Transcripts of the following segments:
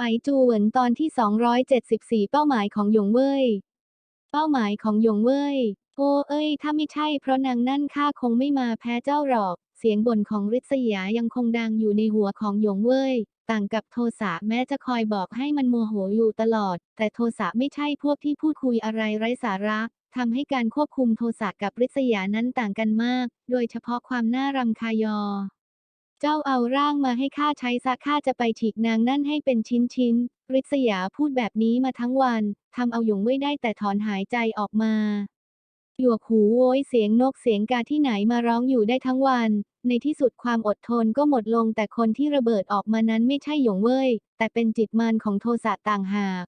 ไปจูเหวินตอนที่ 274 เป้าหมายของหยงเว่ย เป้าหมายของหยงเว่ย โอ้เอ้ย ถ้าไม่ใช่เพราะนางนั่นข้าคงไม่มาแพ้เจ้าหรอก เสียงบ่นของริษยายังคงดังอยู่ในหัวของหยงเว่ย ต่างกับโทสะแม้จะคอยบอกให้มันโมโหอยู่ตลอด แต่โทสะไม่ใช่พวกที่พูดคุยอะไรไร้สาระทำให้การควบคุมโทสะกับริษยานั้นต่างกันมาก โดยเฉพาะความน่ารำคาญอ เจ้าเอาร่างมาให้ข้าใช้ซะข้าจะไปฉีกนางนั่นให้เป็นชิ้นชิ้นริษยาพูดแบบนี้มาทั้งวัน ทำเอาหยงไม่ได้แต่ถอนหายใจออกมาหยวกหูโวยเสียงนกเสียงกาที่ไหนมาร้องอยู่ได้ทั้งวัน ในที่สุดความอดทนก็หมดลงแต่คนที่ระเบิดออกมานั้นไม่ใช่หยงเว่ยแต่เป็นจิตมันของโทสะต่างหาก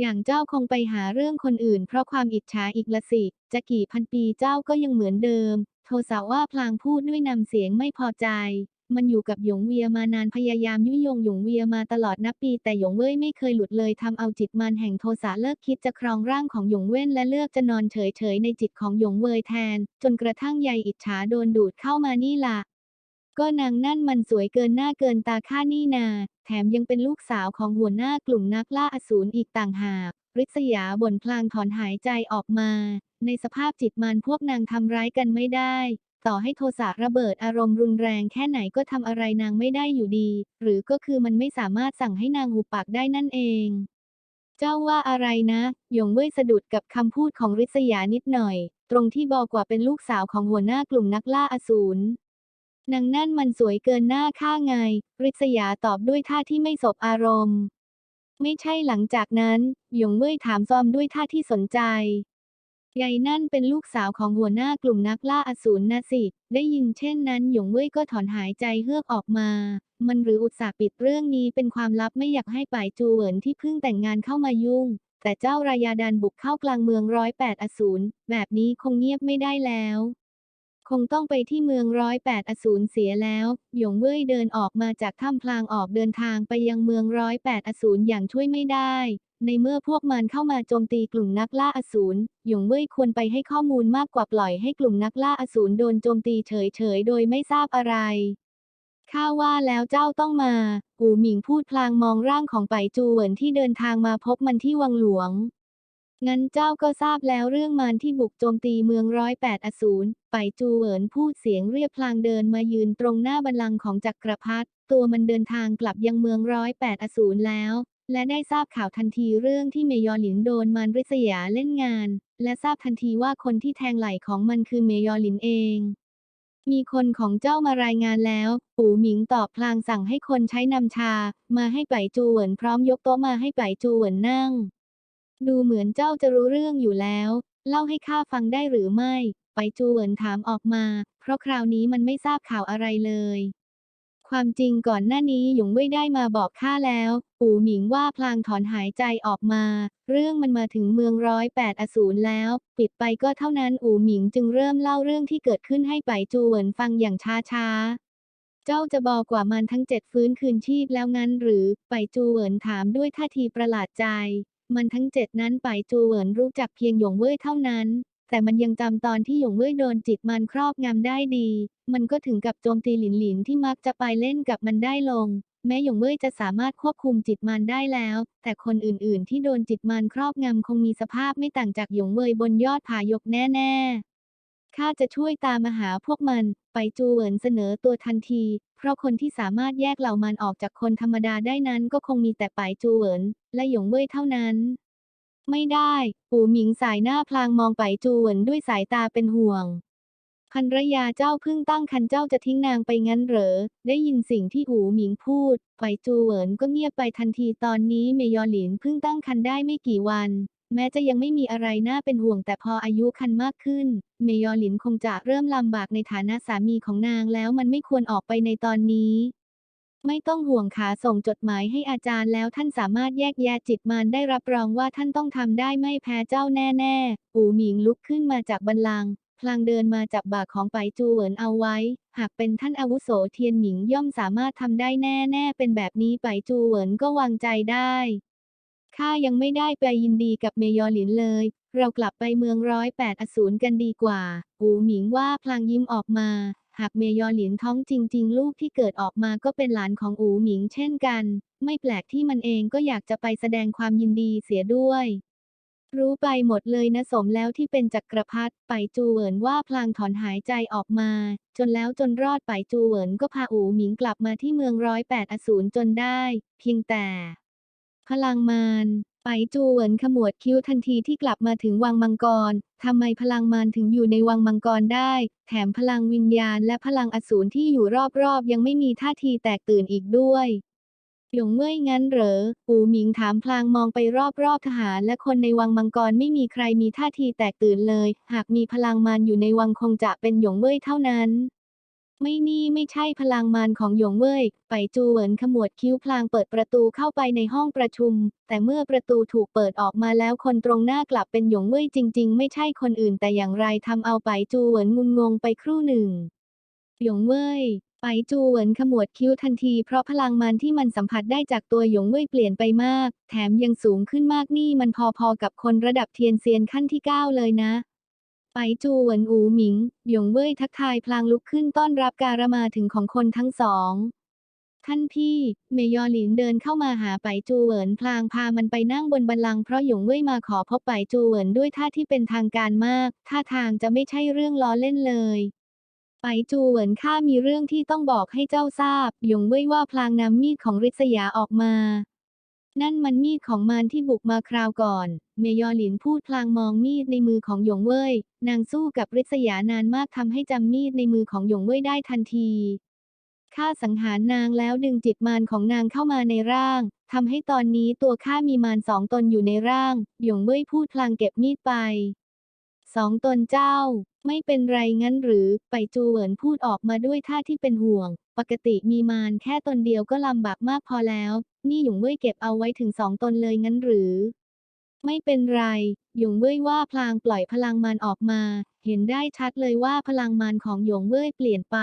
อย่างเจ้าคงไปหาเรื่องคนอื่นเพราะความอิจฉาอีกละสิ จะกี่พันปีเจ้าก็ยังเหมือนเดิม โทสาว่าพลางพูดด้วยนำเสียงไม่พอใจ มันอยู่กับหยงเวียมานานพยายามยุยงหยงเวียมาตลอดนับปี แต่หยงเว่ยไม่เคยหลุดเลยทำเอาจิตมันแห่งโทสะเลิกคิดจะครองร่างของหยงเว่นและเลือกจะนอนเฉยๆในจิตของหยงเวยแทน จนกระทั่งใยอิจฉาโดนดูดเข้ามานี่ล่ะก็นางนั่นมันสวยเกินหน้าเกินตาข้านี่นา แถมยังเป็นลูกสาวของหัวหน้ากลุ่มนักล่าอสูรอีกต่างหากริษยาบ่นพลางถอนหายใจออกมา ในสภาพจิตมันพวกนางทำร้ายกันไม่ได้ ต่อให้โทสะระเบิดอารมณ์รุนแรงแค่ไหนก็ทำอะไรนางไม่ได้อยู่ดี หรือก็คือมันไม่สามารถสั่งให้นางหุบปากได้นั่นเอง เจ้าว่าอะไรนะหยงเว่ยสะดุดกับคำพูดของริษยานิดหน่อย ตรงที่บอกว่าเป็นลูกสาวของหัวหน้ากลุ่มนักล่าอสูรนางนั่นมันสวยเกินหน้าข้าไง ริษยาตอบด้วยท่าที่ไม่สบอารมณ์ ไม่ใช่หลังจากนั้นหยงเว่ยถามซอมด้วยท่าที่สนใจ ยายนั่นเป็นลูกสาวของหัวหน้ากลุ่มนักล่าอสูรนะสิ ได้ยินเช่นนั้นหยงเว่ยก็ถอนหายใจเฮือกออกมา มันหรืออุตส่าห์ปิดเรื่องนี้เป็นความลับไม่อยากให้ป่ายจูเหวินที่เพิ่งแต่งงานเข้ามายุ่ง แต่เจ้ารายาดันบุกเข้ากลางเมืองร้อยแปดอสูรแบบนี้คงเงียบไม่ได้แล้ว คงต้องไปที่เมืองร้อยแปดอสูรเสียแล้ว หยงเว่ยเดินออกมาจากถ้ำพลางออกเดินทางไปยังเมืองร้อยแปดอสูรอย่างช่วยไม่ได้ ในเมื่อพวกมันเข้ามาโจมตีกลุ่มนักล่าอสูร หยงเว่ยควรไปให้ข้อมูลมากกว่าปล่อยให้กลุ่มนักล่าอสูรโดนโจมตีเฉยๆโดยไม่ทราบอะไรข้าว่าแล้วเจ้าต้องมาหูหมิงพูดพลางมองร่างของไปจูเหวินที่เดินทางมาพบมันที่วังหลวง งั้นเจ้าก็ทราบแล้วเรื่องมารที่บุกโจมตีเมืองร้อยแปดอสูร ไปจูเหวินพูดเสียงเรียบพลางเดินมายืนตรงหน้าบัลลังก์ของจักรพรรดิ ตัวมันเดินทางกลับยังเมืองร้อยแปดอสูรแล้ว และได้ทราบข่าวทันทีเรื่องที่เมยอหลินโดนมารริษยาเล่นงาน และทราบทันทีว่าคนที่แทงไหล่ของมันคือเมยอหลินเอง มีคนของเจ้ามารายงานแล้ว ปู่หมิงตอบพลางสั่งให้คนใช้นำชา มาให้ไปจูเหวินพร้อมยกโต๊ะมาให้ไปจูเหวินนั่ง ดูเหมือนเจ้าจะรู้เรื่องอยู่แล้ว เล่าให้ข้าฟังได้หรือไม่ ไปจูเหวินถามออกมา เพราะคราวนี้มันไม่ทราบข่าวอะไรเลย ความจริงก่อนหน้านี้หยงเว่ยได้มาบอกข้าแล้ว ปู่หมิงว่าพลางถอนหายใจออกมา เรื่องมันมาถึงเมืองร้อยแปดอสูรแล้ว ปิดไปก็เท่านั้นอู่หมิงจึงเริ่มเล่าเรื่องที่เกิดขึ้นให้ไปจูเหวินฟังอย่างช้าๆเจ้าจะบอกว่ามันทั้งเจ็ดฟื้นคืนชีพแล้วงั้นหรือ ไปจูเหวินถามด้วยท่าทีประหลาดใจ มันทั้งเจ็ดนั้นไปจูเหวินรู้จักเพียงหยงเว่ยเท่านั้น แต่มันยังจำตอนที่หยงเว่ยโดนจิตมันครอบงำได้ดี มันก็ถึงกับโจมตีหลินหลินที่มักจะไปเล่นกับมันได้ลง แม้หยงเว่ยจะสามารถควบคุมจิตมันได้แล้ว แต่คนอื่นๆ ที่โดนจิตมันครอบงำคงมีสภาพไม่ต่างจากหยงเว่ยบนยอดผายกแน่ ๆ ข้าจะช่วยตามหาพวกมัน ไปจูเหวินเสนอตัวทันที เพราะคนที่สามารถแยกเหล่ามันออกจากคนธรรมดาได้นั้นก็คงมีแต่ไปจูเหวินและหยงเว่ยเท่านั้น ไม่ได้ ปู่หมิงสายหน้าพลางมองไปจูเหวินด้วยสายตาเป็นห่วงภรรยาเจ้าเพิ่งตั้งครรภ์เจ้าจะทิ้งนางไปงั้นเหรอ ได้ยินสิ่งที่หูหมิงพูด ไปจูเหวินก็เงียบไปทันทีตอนนี้เมยอหลินเพิ่งตั้งครรภ์ได้ไม่กี่วัน แม้จะยังไม่มีอะไรน่าเป็นห่วงแต่พออายุคันมากขึ้น เมยอหลินคงจะเริ่มลำบากในฐานะสามีของนางแล้วมันไม่ควรออกไปในตอนนี้ ไม่ต้องห่วงขาส่งจดหมายให้อาจารย์แล้วท่านสามารถแยกแยะจิตมันได้รับรองว่าท่านต้องทำได้ไม่แพ้เจ้าแน่ๆ ปู่หมิงลุกขึ้นมาจากบัลลังพลางเดินมาจับบ่าของไปจูเหวินเอาไว้ หากเป็นท่านอาวุโสเทียนหมิงย่อมสามารถทำได้แน่ๆ เป็นแบบนี้ไปจูเหวินก็วางใจได้ ข้ายังไม่ได้ไปยินดีกับเมยอหลินเลย เรากลับไปเมืองร้อยแปดอสูรกันดีกว่าหูหมิงว่าพลางยิ้มออกมา หากเมยอหลินท้องจริง ๆ ลูกที่เกิดออกมาก็เป็นหลานของอูหมิงเช่นกัน ไม่แปลกที่มันเองก็อยากจะไปแสดงความยินดีเสียด้วย รู้ไปหมดเลยนะสมแล้วที่เป็นจักรพรรดิไปจูเหวินว่าพลางถอนหายใจออกมา จนแล้วจนรอดไปจูเหวินก็พาอูหมิงกลับมาที่เมืองร้อยแปดอสูรจนได้ เพียงแต่ พลังมารไปจูเหวินขมวดคิ้วทันทีที่กลับมาถึงวังมังกร ทำไมพลังมารถึงอยู่ในวังมังกรได้ แถมพลังวิญญาณและพลังอสูรที่อยู่รอบๆ ยังไม่มีท่าทีแตกตื่นอีกด้วย หยงเว่อยงั้นเหรอปูหมิงถามพลางมองไปรอบๆ ทหารและคนในวังมังกรไม่มีใครมีท่าทีแตกตื่นเลย หากมีพลังมารอยู่ในวังคงจะเป็นหยงเว่อยเท่านั้น ไม่นี่ไม่ใช่พลังมารของหยงเว่ย ไปจูเหวินขมวดคิ้วพลางเปิดประตูเข้าไปในห้องประชุม แต่เมื่อประตูถูกเปิดออกมาแล้วคนตรงหน้ากลับเป็นหยงเว่ยจริง ๆ ไม่ใช่คนอื่นแต่อย่างไรทำเอาไปจูเหวินงุนงงไปครู่หนึ่ง หยงเว่ยไปจูเหวินขมวดคิ้วทันทีเพราะพลังมันที่มันสัมผัสได้จากตัวหยงเว่ยเปลี่ยนไปมาก แถมยังสูงขึ้นมากนี่มันพอๆกับคนระดับเทียนเซียนขั้นที่ 9 เลยนะ ไปจูเหวินอูหมิง หยงเว่ยทักทายพลางลุกขึ้นต้อนรับการมาถึงของคนทั้งสอง ท่านพี่ เมยอหลินเดินเข้ามาหาไปจูเหวินพลางพามันไปนั่งบนบัลลังเพราะหยงเว่ยมาขอพบไปจูเหวินด้วยท่าที่เป็นทางการมาก ท่าทางจะไม่ใช่เรื่องล้อเล่นเลยไปจูเหวินข้ามีเรื่องที่ต้องบอกให้เจ้าทราบ หยงเว่ยว่าพลางนำมีดของริษยาออกมา นั่นมันมีดของมารที่บุกมาคราวก่อน เมยอหลินพูดพลางมองมีดในมือของหยงเว่ย นางสู้กับริษยานานมากทำให้จำมีดในมือของหยงเว่ยได้ทันทีข้าสังหารนางแล้วดึงจิตมารของนางเข้ามาในร่างทำให้ตอนนี้ตัวข้ามีมารสองตนอยู่ในร่าง หยงเว่ยพูดพลางเก็บมีดไป สองตนเจ้า ไม่เป็นไรงั้นหรือ ไปจูเหวินพูดออกมาด้วยท่าที่เป็นห่วง ปกติมีมารแค่ตนเดียวก็ลำบากมากพอแล้ว นี่หยงเว่ยเก็บเอาไว้ถึงสองตนเลยงั้นหรือ ไม่เป็นไร หยงเว่ยว่าพลางปล่อยพลังมารออกมา เห็นได้ชัดเลยว่าพลังมารของหยงเว่ยเปลี่ยนไป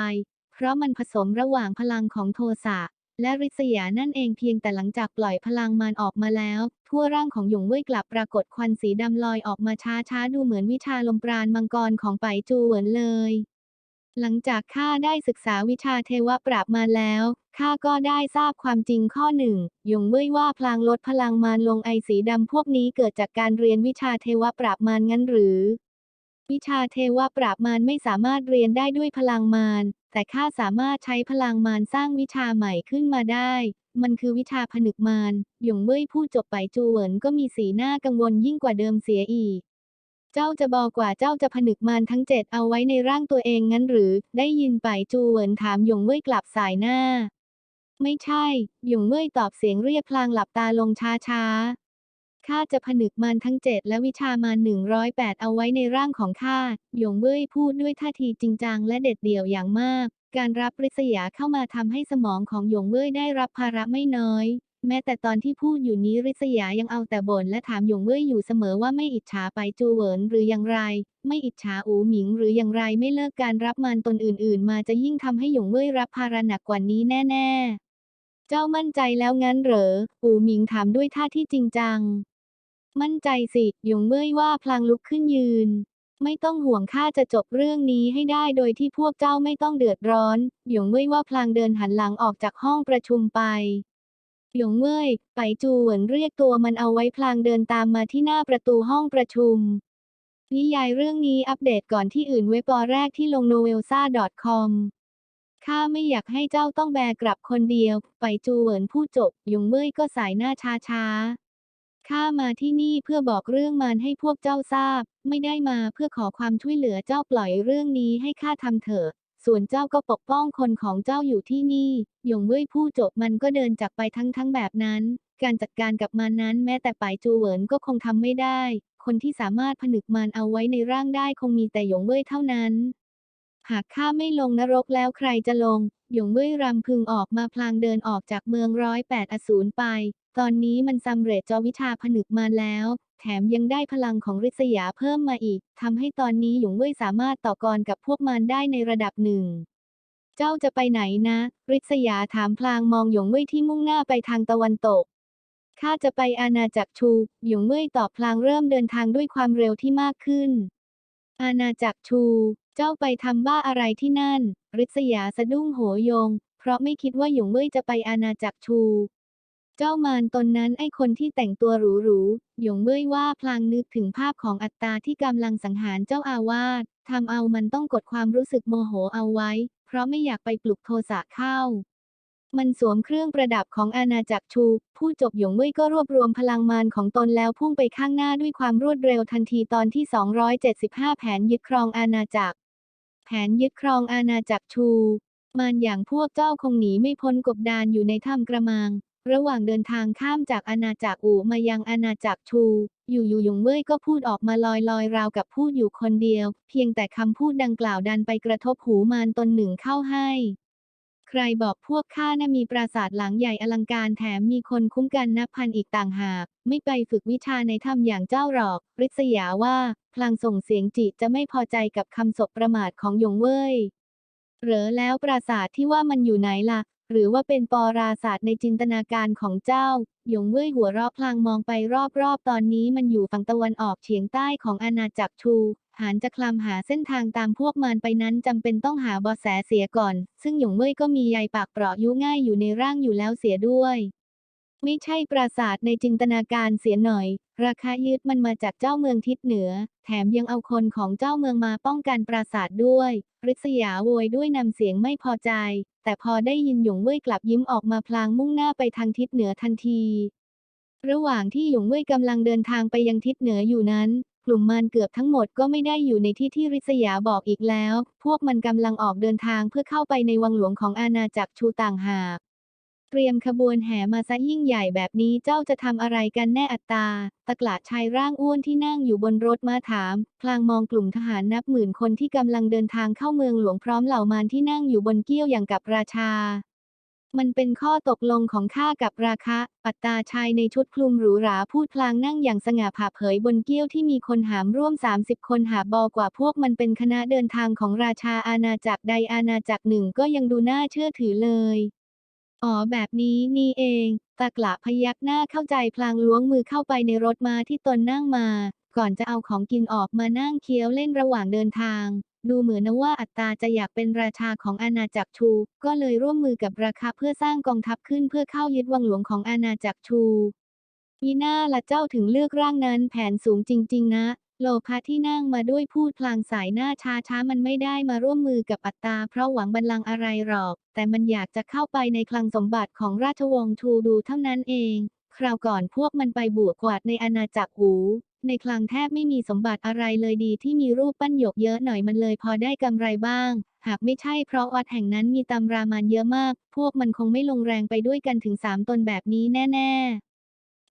เพราะมันผสมระหว่างพลังของโทสะและริษยานั่นเองเพียงแต่หลังจากปล่อยพลังมารออกมาแล้ว ทั่วร่างของหยงเว่ยกลับปรากฏควันสีดำลอยออกมาช้าๆดูเหมือนวิชาลมปราณมังกรของไปจูเหวินเลย หลังจากข้าได้ศึกษาวิชาเทวปราบมาแล้วข้าก็ได้ทราบความจริงข้อหนึ่งยงเว่ยว่าพลางลดพลังมารลงไอสีดำพวกนี้เกิดจากการเรียนวิชาเทวปราบมารงั้นหรือ วิชาเทวปราบมารไม่สามารถเรียนได้ด้วยพลังมารแต่ข้าสามารถใช้พลังมารสร้างวิชาใหม่ขึ้นมาได้ มันคือวิชาผนึกมารหยงเว่ยพูดจบไปจูเหวินก็มีสีหน้ากังวลยิ่งกว่าเดิมเสียอีก เจ้าจะบอกว่าเจ้าจะผนึกมารทั้งเจ็ดเอาไว้ในร่างตัวเองงั้นหรือ ได้ยินไปจูเหวินถามหยงเว่ยกลับสายหน้า ไม่ใช่ หยงเว่ยตอบเสียงเรียบพลางหลับตาลงช้าๆข้าจะผนึกมารทั้งเจ็ดและวิชามารหนึ่งร้อยแปดเอาไว้ในร่างของข้า หยงเว่ยพูดด้วยท่าทีจริงจังและเด็ดเดี่ยวอย่างมาก การรับปริษยาเข้ามาทำให้สมองของหยงเว่ยได้รับภาระไม่น้อย แม้แต่ตอนที่พูดอยู่นี้ริษยายังเอาแต่บ่นและถามหยงเว่ยอยู่เสมอว่าไม่อิจฉาไปจูเหวินหรืออย่างไร ไม่อิจฉาอูหมิงหรืออย่างไรไม่เลิกการรับมารตนอื่น ๆ มาจะยิ่งทำให้หยงเว่ยรับภาระหนักกว่านี้แน่ ๆ เจ้ามั่นใจแล้วงั้นเหรอ อูหมิงถามด้วยท่าที่จริงจัง มั่นใจสิหยงเว่ยว่าพลางลุกขึ้นยืนไม่ต้องห่วงข้าจะจบเรื่องนี้ให้ได้โดยที่พวกเจ้าไม่ต้องเดือดร้อน หยงเว่ยว่าพลางเดินหันหลังออกจากห้องประชุมไป หยงเว่ยไปจูเหวินเรียกตัวมันเอาไว้พลางเดินตามมาที่หน้าประตูห้องประชุม นิยายเรื่องนี้อัปเดตก่อนที่อื่นเว็บอแรกที่ลง novelsa.com ข้าไม่อยากให้เจ้าต้องแบกกลับคนเดียว ไปจูเหวินพูดจบหยงเว่ยก็สายหน้าช้าๆข้ามาที่นี่เพื่อบอกเรื่องมันให้พวกเจ้าทราบ ไม่ได้มาเพื่อขอความช่วยเหลือเจ้าปล่อยเรื่องนี้ให้ข้าทำเถอะ ส่วนเจ้าก็ปกป้องคนของเจ้าอยู่ที่นี่ หยงเว่ยผู้จบมันก็เดินจากไปทั้งทั้งแบบนั้น การจัดการกับมันนั้นแม้แต่ป่ายจูเหวินก็คงทำไม่ได้ คนที่สามารถผนึกมันเอาไว้ในร่างได้คงมีแต่หยงเว่ยเท่านั้น หากข้าไม่ลงนรกแล้วใครจะลง หยงเว่ยรำพึงออกมาพลางเดินออกจากเมืองร้อยแปดอสูรไป ตอนนี้มันสำเร็จจอวิชาผนึกมาแล้ว แถมยังได้พลังของริษยาเพิ่มมาอีก ทำให้ตอนนี้หยงเว่ยสามารถต่อกรกับพวกมันได้ในระดับหนึ่ง เจ้าจะไปไหนนะ ริษยาถามพลางมองหยงเว่ยที่มุ่งหน้าไปทางตะวันตกข้าจะไปอาณาจักรชู หยงเว่ยตอบพลางเริ่มเดินทางด้วยความเร็วที่มากขึ้น อาณาจักรชู เจ้าไปทำบ้าอะไรที่นั่น ริษยาสะดุ้งโหยง เพราะไม่คิดว่าหยงเว่ยจะไปอาณาจักรชู เจ้ามารตนนั้นไอคนที่แต่งตัวหรูๆหยงเว่ยว่าพลางนึกถึงภาพของอัตตาที่กำลังสังหารเจ้าอาวาสทำเอามันต้องกดความรู้สึกโมโหเอาไว้ เพราะไม่อยากไปปลุกโทสะเข้ามันสวมเครื่องประดับของอาณาจักรชู ผู้จบหยงเว่ยก็รวบรวมพลังมารของตนแล้วพุ่งไปข้างหน้าด้วยความรวดเร็วทันทีตอนที่ 275 แผนยึดครองอาณาจักร แผนยึดครองอาณาจักรชู มานอย่างพวกเจ้าคงหนีไม่พ้นกบดานอยู่ในถ้ำกระมัง ระหว่างเดินทางข้ามจากอาณาจักรอู่มายังอาณาจักรชู อยู่ๆหยงเว่ยก็พูดออกมาลอยๆ ราวกับพูดอยู่คนเดียว เพียงแต่คำพูดดังกล่าวดันไปกระทบหูมานตนหนึ่งเข้าให้ รบอกพวกข้าน่ะมีปราสาทหลังใหญ่อลังการแถมมีคนคุ้มกันนับพันอีกต่างหาก ไม่ไปฝึกวิชาในถ้ำอย่างเจ้าหรอก ริษยาว่าพลางส่งเสียงจิจะไม่พอใจกับคำสบประมาทของหยงเว่ยเหรอแล้วปราสาทที่ว่ามันอยู่ไหนล่ะ หรือว่าเป็นปราศาสตร์ในจินตนาการของเจ้า หยงเว่ยหัวเราะพลางมองไปรอบๆ ตอนนี้มันอยู่ฝั่งตะวันออกเฉียงใต้ของอาณาจักรชู หานจะคลำหาเส้นทางตามพวกมันไปนั้นจำเป็นต้องหาเบาะแสเสียก่อน ซึ่งหยงเว่ยก็มีใยปากเปราะยุง่ายอยู่ในร่างอยู่แล้วเสียด้วยไม่ใช่ปราสาทในจินตนาการเสียหน่อย ราคายึดมันมาจากเจ้าเมืองทิศเหนือ แถมยังเอาคนของเจ้าเมืองมาป้องกันปราสาทด้วยริษยาโวยด้วยนำเสียงไม่พอใจ แต่พอได้ยินหยงเว่ยกลับยิ้มออกมาพลางมุ่งหน้าไปทางทิศเหนือทันที ระหว่างที่หยงเว่ยกำลังเดินทางไปยังทิศเหนืออยู่นั้น กลุ่มมันเกือบทั้งหมดก็ไม่ได้อยู่ในที่ที่ริษยาบอกอีกแล้ว พวกมันกำลังออกเดินทางเพื่อเข้าไปในวังหลวงของอาณาจักรชูต่างหาก เตรียมขบวนแห่มาซะยิ่งใหญ่แบบนี้เจ้าจะทำอะไรกันแน่อัตตา ตะกละชายร่างอ้วนที่นั่งอยู่บนรถมาถาม พลางมองกลุ่มทหารนับหมื่นคนที่กำลังเดินทางเข้าเมืองหลวงพร้อมเหล่ามารที่นั่งอยู่บนเกี้ยวอย่างกับราชา มันเป็นข้อตกลงของข้ากับราคะ ปัตตาชายในชุดคลุมหรูหราพูดพลางนั่งอย่างสง่าผ่าเผยบนเกี้ยวที่มีคนหามร่วม 30 คนหาบอกว่าพวกมันเป็นคณะเดินทางของราชาอาณาจักรใดอาณาจักรหนึ่งก็ยังดูน่าเชื่อถือเลย อ๋อแบบนี้นี่เองตากละพยักหน้าเข้าใจพลางล้วงมือเข้าไปในรถมาที่ตนนั่งมา ก่อนจะเอาของกินออกมานั่งเคี้ยวเล่นระหว่างเดินทาง ดูเหมือนนะว่าอัตตาจะอยากเป็นราชาของอาณาจักรชู ก็เลยร่วมมือกับราคาเพื่อสร้างกองทัพขึ้นเพื่อเข้ายึดวังหลวงของอาณาจักรชูมีหน้าละเจ้าถึงเลือกร่างนั้นแผนสูงจริง ๆ นะ โลภะที่นั่งมาด้วยพูดพลางสายหน้าช้าช้าๆมันไม่ได้มาร่วมมือกับอัตตาเพราะหวังบัลลังก์อะไรหรอก แต่มันอยากจะเข้าไปในคลังสมบัติของราชวงศ์ชูดูเท่านั้นเอง คราวก่อนพวกมันไปบวกกวาดในอาณาจักรหู ในคลังแทบไม่มีสมบัติอะไรเลยดีที่มีรูปปั้นหยกเยอะหน่อยมันเลยพอได้กำไรบ้าง หากไม่ใช่เพราะวัดแห่งนั้นมีตำรามานเยอะมาก พวกมันคงไม่ลงแรงไปด้วยกันถึงสามตนแบบนี้แน่ ๆ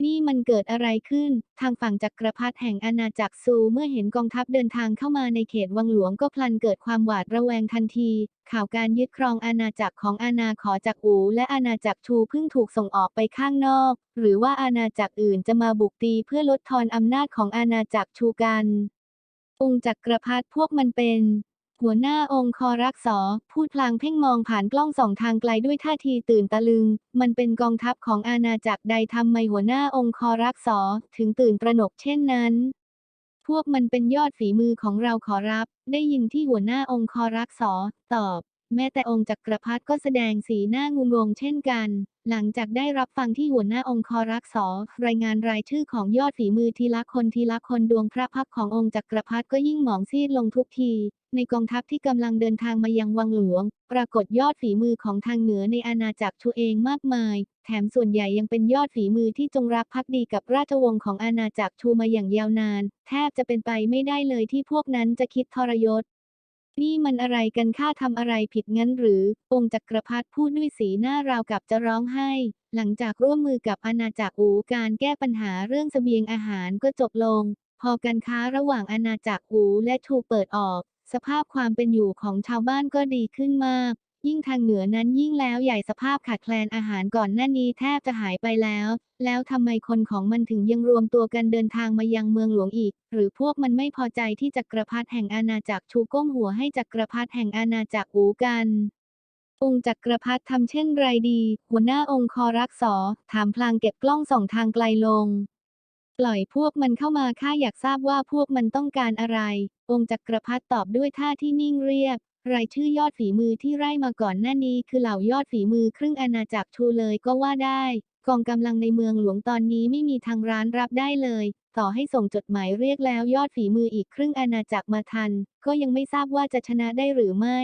นี่มันเกิดอะไรขึ้น ทางฝั่งจักรพรรดิแห่งอาณาจักรซูเมื่อเห็นกองทัพเดินทางเข้ามาในเขตวังหลวงก็พลันเกิดความหวาดระแวงทันที ข่าวการยึดครองอาณาจักรของอาณาขอจักอูและอาณาจักรชูเพิ่งถูกส่งออกไปข้างนอก หรือว่าอาณาจักรอื่นจะมาบุกตีเพื่อลดทอนอำนาจของอาณาจักรชูกัน องค์จักรพรรดิพวกมันเป็น หัวหน้าองค์คอรักษอพูดพลางเพ่งมองผ่านกล้องสองทางไกลด้วยท่าทีตื่นตะลึง มันเป็นกองทัพของอาณาจักรใดทำไมหัวหน้าองค์คอรักษอถึงตื่นตระหนกเช่นนั้น พวกมันเป็นยอดฝีมือของเราขอรับ ได้ยินที่หัวหน้าองค์คอรักษอตอบ แม้แต่องค์จักรพรรดิก็แสดงสีหน้างุงงเช่นกัน หลังจากได้รับฟังที่หัวหน้าองค์คอรักษอรายงานรายชื่อของยอดฝีมือทีละคนทีละคนดวงพระพักขององค์จักรพรรดิก็ยิ่งหมองซีดลงทุกที ในกองทัพที่กำลังเดินทางมายังวังหลวง ปรากฏยอดฝีมือของทางเหนือในอาณาจักรชูเองมากมาย แถมส่วนใหญ่ยังเป็นยอดฝีมือที่จงรักภักดีกับราชวงศ์ของอาณาจักรชูมาอย่างยาวนาน แทบจะเป็นไปไม่ได้เลยที่พวกนั้นจะคิดทรยศ นี่มันอะไรกันข้าทำอะไรผิดงั้นหรือ องค์จักรพรรดิพูดด้วยสีหน้าราวกับจะร้องไห้ หลังจากร่วมมือกับอาณาจักรอูการแก้ปัญหาเรื่องเสบียงอาหารก็จบลง พอการค้าระหว่างอาณาจักรอูและทูเปิดออก สภาพความเป็นอยู่ของชาวบ้านก็ดีขึ้นมาก ยิ่งทางเหนือนั้นยิ่งแล้วใหญ่สภาพขาดแคลนอาหารก่อนหน้านี้แทบจะหายไปแล้ว แล้วทำไมคนของมันถึงยังรวมตัวกันเดินทางมายังเมืองหลวงอีก หรือพวกมันไม่พอใจที่จักรพรรดิแห่งอาณาจักรชูก้มหัวให้จักรพรรดิแห่งอาณาจักรอูกันองค์จักรพรรดิทำเช่นไรดี หัวหน้าองค์คอรักษอถามพลางเก็บกล้องส่องทางไกลลง ปล่อยพวกมันเข้ามาข้าอยากทราบว่าพวกมันต้องการอะไร องค์จักรพรรดิตอบด้วยท่าที่นิ่งเรียบ รายชื่อยอดฝีมือที่ไร่มาก่อนหน้านี้คือเหล่ายอดฝีมือครึ่งอาณาจักรชูเลยก็ว่าได้ กองกำลังในเมืองหลวงตอนนี้ไม่มีทางร้านรับได้เลย ต่อให้ส่งจดหมายเรียกแล้วยอดฝีมืออีกครึ่งอาณาจักรมาทัน ก็ยังไม่ทราบว่าจะชนะได้หรือไม่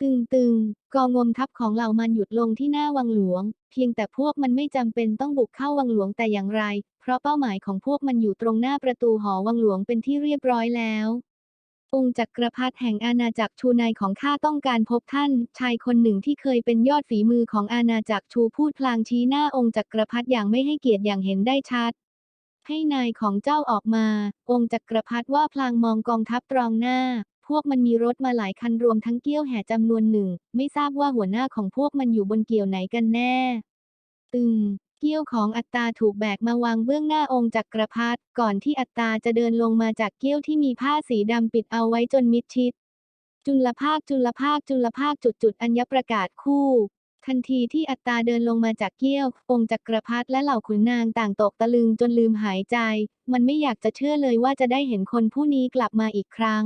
ตึงตึงกองงมทัพของเหล่ามันหยุดลงที่หน้าวังหลวง เพียงแต่พวกมันไม่จำเป็นต้องบุกเข้าวังหลวงแต่อย่างไร เพราะเป้าหมายของพวกมันอยู่ตรงหน้าประตูหอวังหลวงเป็นที่เรียบร้อยแล้ว องค์จักรพรรดิแห่งอาณาจักรชูในของข้าต้องการพบท่าน ชายคนหนึ่งที่เคยเป็นยอดฝีมือของอาณาจักรชูพูดพลางชี้หน้าองค์จักรพรรดิอย่างไม่ให้เกียรติอย่างเห็นได้ชัด ให้นายของเจ้าออกมา องค์จักรพรรดิว่าพลางมองกองทัพตรองหน้า พวกมันมีรถมาหลายคันรวมทั้งเกี้ยวแห่จำนวนหนึ่ง ไม่ทราบว่าหัวหน้าของพวกมันอยู่บนเกี่ยวไหนกันแน่ ตึง เกี้ยวของอัตตาถูกแบกมาวางเบื้องหน้าองค์จักรพรรดิก่อนที่อัตตาจะเดินลงมาจากเกี้ยวที่มีผ้าสีดำปิดเอาไว้จนมิดชิด จุลภาคจุลภาคจุลภาคจุดจุดอัญญประกาศคู่ ทันทีที่อัตตาเดินลงมาจากเกี้ยว องค์จักรพรรดิและเหล่าขุนนางต่างตกตะลึงจนลืมหายใจ มันไม่อยากจะเชื่อเลยว่าจะได้เห็นคนผู้นี้กลับมาอีกครั้ง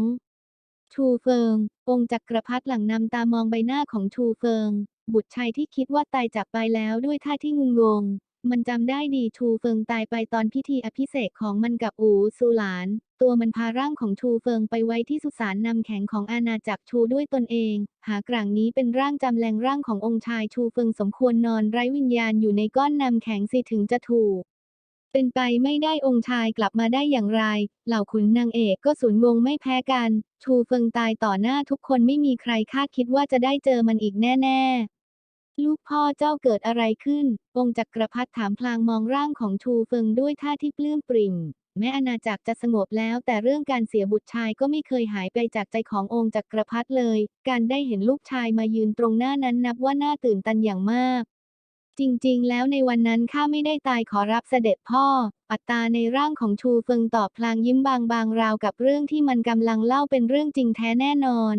ชูเฟิง องค์จักรพรรดิหลังนำตามองใบหน้าของชูเฟิง บุตรชายที่คิดว่าตายจากไปแล้วด้วยท่าที่งุนงง มันจำได้ดีชูเฟิงตายไปตอนพิธีอภิเษกของมันกับอูซูหลาน ตัวมันพาร่างของชูเฟิงไปไว้ที่สุสานนำแข็งของอาณาจักรชูด้วยตนเอง หากร่างนี้เป็นร่างจำแรงร่างขององค์ชายชูเฟิงสมควรนอนไร้วิญญาณอยู่ในก้อนนำแข็งสิถึงจะถูกเป็นไปไม่ได้องค์ชายกลับมาได้อย่างไร เหล่าขุนนางเอกก็สูญงงไม่แพ้กัน ชูเฟิงตายต่อหน้าทุกคนไม่มีใครคาดคิดว่าจะได้เจอมันอีกแน่ ๆ ลูกพ่อเจ้าเกิดอะไรขึ้น องค์จักรพรรดิถามพลางมองร่างของชูเฟิงด้วยท่าที่ปลื้มปริ่ม แม้อาณาจักรจะสงบแล้ว แต่เรื่องการเสียบุตรชายก็ไม่เคยหายไปจากใจขององค์จักรพรรดิเลย การได้เห็นลูกชายมายืนตรงหน้านั้นนับว่าน่าตื่นตันอย่างมาก จริงๆ แล้วในวันนั้นข้าไม่ได้ตายขอรับเสด็จพ่อ อัตตาในร่างของชูเฟิงตอบพลางยิ้มบางๆราวกับเรื่องที่มันกำลังเล่าเป็นเรื่องจริงแท้แน่นอน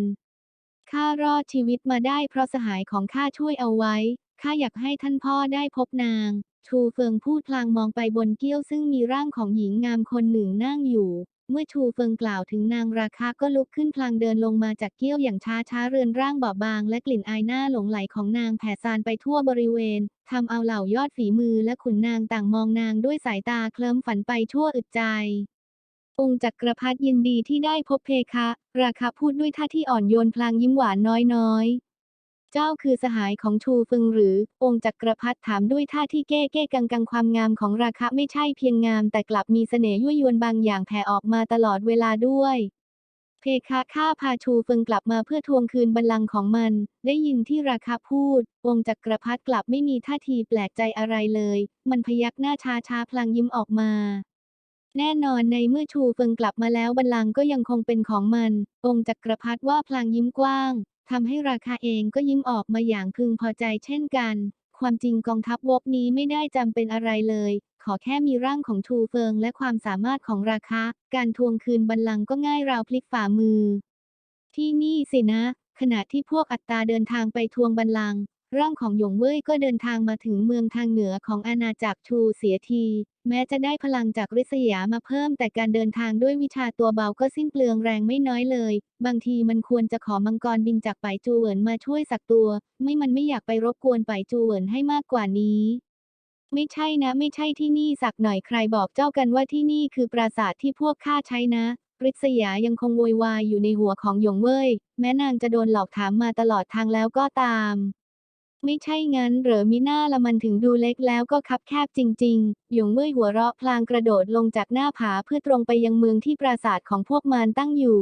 ข้ารอดชีวิตมาได้เพราะสหายของข้าช่วยเอาไว้ ข้าอยากให้ท่านพ่อได้พบนาง ชูเฟิงพูดพลางมองไปบนเกี้ยวซึ่งมีร่างของหญิงงามคนหนึ่งนั่งอยู่ เมื่อชูเฟิงกล่าวถึงนางราคาก็ลุกขึ้นพลางเดินลงมาจากเกี้ยวอย่างช้าช้าเรือนร่างบอบบาง และกลิ่นอายหน้าหลงไหลของนางแผ่ซานไปทั่วบริเวณทำเอาเหล่ายอดฝีมือและขุนนางต่างมองนางด้วยสายตาเคลิ้มฝันไปชั่วอึดใจ องค์จักรพรรดิยินดีที่ได้พบเพคะ ราคาพูดด้วยท่าที่อ่อนโยนพลางยิ้มหวานน้อยๆ เจ้าคือสหายของชูฟึงหรือ องค์จักรพรรดิถามด้วยท่าที่เก้เก้กังกังความงามของราคะไม่ใช่เพียงงาม แต่กลับมีเสน่ห์ยั่วยวนบางอย่างแผ่ออกมาตลอดเวลาด้วยเพคะข้าพาชูเฟิงกลับมาเพื่อทวงคืนบัลลังก์ของมัน ได้ยินที่ราคาพูด องค์จักรพรรดิกลับไม่มีท่าทีแปลกใจอะไรเลย มันพยักหน้าชาชาๆพลางยิ้มออกมา แน่นอนในเมื่อชูเฟิงกลับมาแล้วบัลลังก์ก็ยังคงเป็นของมัน องค์จักรพรรดิว่าพลางยิ้มกว้างทำให้ราคาเองก็ยิ้มออกมาอย่างพึงพอใจเช่นกัน ความจริงกองทัพวบนี้ไม่ได้จำเป็นอะไรเลย ขอแค่มีร่างของชูเฟิงและความสามารถของราคา การทวงคืนบัลลังก์ก็ง่ายราวพลิกฝ่ามือ ที่นี่สินะ ขณะที่พวกอัตตาเดินทางไปทวงบัลลังก์ ร่างของหยงเว่ยก็เดินทางมาถึงเมืองทางเหนือของอาณาจักรชูเสียที แม้จะได้พลังจากริษยามาเพิ่ม แต่การเดินทางด้วยวิชาตัวเบาก็สิ้นเปลืองแรงไม่น้อยเลย บางทีมันควรจะขอมังกรบินจากไปจูเหวินมาช่วยสักตัว ไม่มันไม่อยากไปรบกวนไปจูเหวินให้มากกว่านี้ไม่ใช่นะไม่ใช่ที่นี่สักหน่อยใครบอกเจ้ากันว่าที่นี่คือปราสาทที่พวกข้าใช้นะริษยายังคงโวยวายอยู่ในหัวของหยงเว่ยแม้นางจะโดนหลอกถามมาตลอดทางแล้วก็ตาม ไม่ใช่งั้นเหรอมิน่าละมันถึงดูเล็กแล้วก็คับแคบจริงๆ หยงเว่ยหัวเราะพลางกระโดดลงจากหน้าผาเพื่อตรงไปยังเมืองที่ปราสาทของพวกมันตั้งอยู่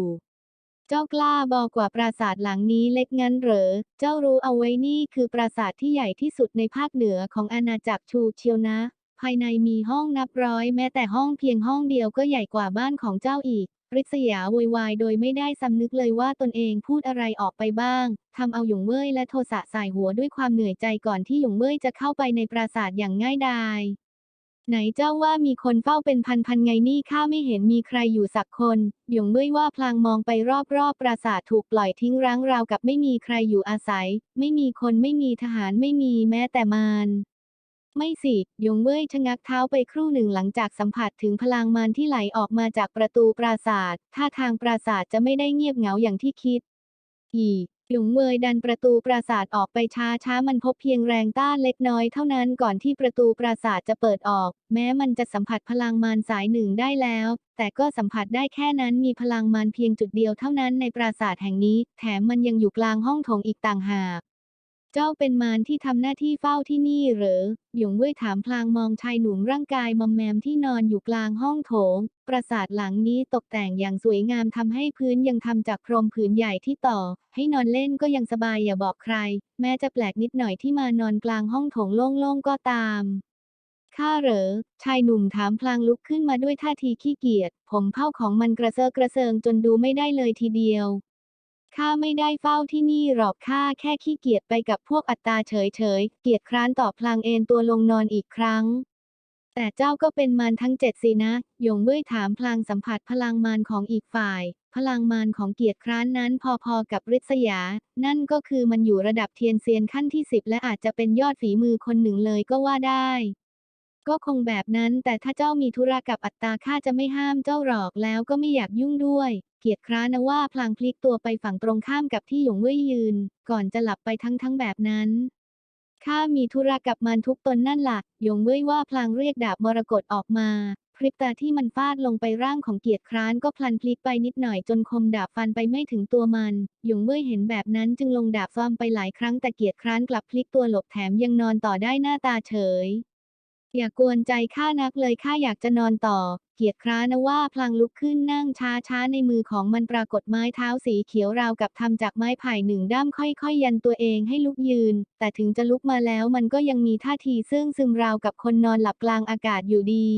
เจ้ากล้าบอกกว่าปราสาทหลังนี้เล็กงั้นเหรอ เจ้ารู้เอาไว้นี่คือปราสาทที่ใหญ่ที่สุดในภาคเหนือของอาณาจักรชูเชียวนะ ภายในมีห้องนับร้อยแม้แต่ห้องเพียงห้องเดียวก็ใหญ่กว่าบ้านของเจ้าอีก ริษยาโวยวายโดยไม่ได้สำนึกเลยว่าตนเองพูดอะไรออกไปบ้างทำเอาหยงเว่ยและโทสะสายหัวด้วยความเหนื่อยใจก่อนที่หยงเว่ยจะเข้าไปในปราสาทอย่างง่ายดายไหนเจ้าว่ามีคนเฝ้าเป็นพันๆไงนี่ข้าไม่เห็นมีใครอยู่สักคนหยงเว่ยว่าพลางมองไปรอบๆปราสาทถูกปล่อยทิ้งร้างราวกับไม่มีใครอยู่อาศัย ไม่มีคนไม่มีทหารไม่มีแม้แต่มาร ไม่สิ ยงเว่ยชะงักเท้าไปครู่หนึ่งหลังจากสัมผัสถึงพลังมารที่ไหลออกมาจากประตูปราสาท ท่าทางปราสาทจะไม่ได้เงียบเหงาอย่างที่คิด อีหยงเวยดันประตูปราสาทออกไปช้าช้าๆมันพบเพียงแรงต้านเล็กน้อยเท่านั้นก่อนที่ประตูปราสาทจะเปิดออก แม้มันจะสัมผัสพลังมารสายหนึ่งได้แล้ว แต่ก็สัมผัสได้แค่นั้นมีพลังมารเพียงจุดเดียวเท่านั้นในปราสาทแห่งนี้ แถมมันยังอยู่กลางห้องโถงอีกต่างหาก เจ้าเป็นมารที่ทำหน้าที่เฝ้าที่นี่เหรอ หยงเว่ยถามพลางมองชายหนุ่มร่างกายมอมแมมที่นอนอยู่กลางห้องโถง ปราสาทหลังนี้ตกแต่งอย่างสวยงามทำให้พื้นยังทำจากพรมผืนใหญ่ที่ต่อ ให้นอนเล่นก็ยังสบายอย่าบอกใคร แม้จะแปลกนิดหน่อยที่มานอนกลางห้องโถงโล่งๆก็ตามข้าเหรอ ชายหนุ่มถามพลางลุกขึ้นมาด้วยท่าทีขี้เกียจ ผมเผ้าของมันกระเซาะกระเซิงจนดูไม่ได้เลยทีเดียว ข้าไม่ได้เฝ้าที่นี่หรอกข้าแค่ขี้เกียจไปกับพวกอัตตาเฉยๆเกียจคร้านต่อพลางเอนตัวลงนอนอีกครั้ง แต่เจ้าก็เป็นมารทั้งเจ็ดสินะ หยงเว่ยถามพลางสัมผัสพลังมารของอีกฝ่าย พลังมารของเกียรติคร้านนั้นพอๆกับริษยา นั่นก็คือมันอยู่ระดับเทียนเซียนขั้นที่สิบและอาจจะเป็นยอดฝีมือคนหนึ่งเลยก็ว่าได้ ก็คงแบบนั้นแต่ถ้าเจ้ามีธุระกับอัตตาข้าจะไม่ห้ามเจ้าหรอกแล้วก็ไม่อยากยุ่งด้วย เกียรติคร้านะว่าพลางพลิกตัวไปฝั่งตรงข้ามกับที่หยงเว่ยยืน ก่อนจะหลับไปทั้งทั้งแบบนั้นข้ามีธุระกับมันทุกตนนั่นหละหยงเว่ยว่าพลางเรียกดาบมรกตออกมาพริบตาที่มันฟาดลงไปร่างของเกียรติคร้านก็พลันพลิกไปนิดหน่อยจนคมดาบฟันไปไม่ถึงตัวมัน หยงเว่ยเห็นแบบนั้นจึงลงดาบซ้อมไปหลายครั้งแต่เกียรติคร้านกลับพลิกตัวหลบแถมยังนอนต่อได้หน้าตาเฉย อย่ากวนใจข้านักเลยข้าอยากจะนอนต่อ เกียรติคร้านะว่าพลางลุกขึ้นนั่งช้าช้าๆในมือของมันปรากฏไม้เท้าสีเขียวราวกับทำจากไม้ไผ่หนึ่งด้ามค่อยๆ ยันตัวเองให้ลุกยืน แต่ถึงจะลุกมาแล้วมันก็ยังมีท่าทีซึ่งซึมราวกับคนนอนหลับกลางอากาศอยู่ดี